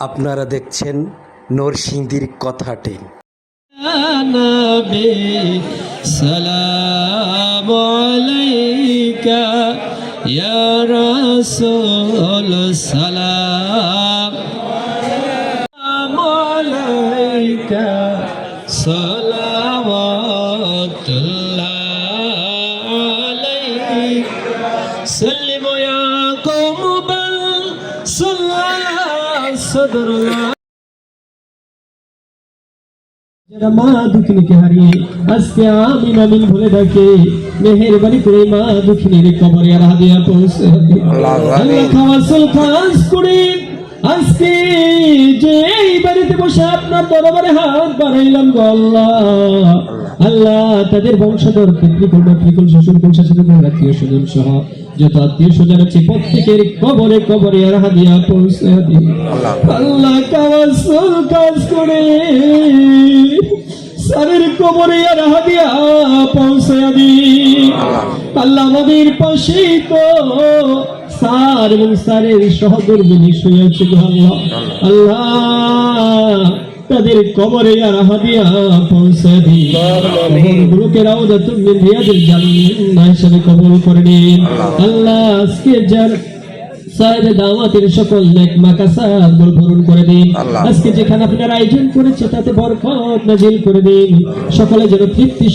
আপনারা দেখছেন নরসিংদীর কথাটি। সালাম আলাইকা সালাম আল্লাহ খাওয়া সুলতান তাদের বংশধর পিতৃকুল মাতৃকুল শাশুড়ি আত্মীয় স্বজন সহ যত আত্মীয় স্বজন আছে, প্রত্যেকের কবরে কবরে আর হাদিয়া পৌঁছে দিন। আল্লাহ কাওয়াসুল কাজ করে। সারের কবরে আর হাদিয়া পৌঁছে আল্লাহ আমাদের তো সার এবং সারের সহদর্মিনী শুয়ে আছে আল্লাহ। আল্লাহ তাদের কবরে আর হাদিয়া পৌঁছে রিয়াদিল জান্নাহ হিসেবে কবুল করে নিন। আল্লাহ আজকে যার সাহেব দাওয়াতের সকল নেক মাকাসাদ ভরণ করে দিন। আজকে যেখানে আপনারা আয়োজন করেছে তাতে বরকত নাজিল করে দিন। সকলে যেন তৃপ্তি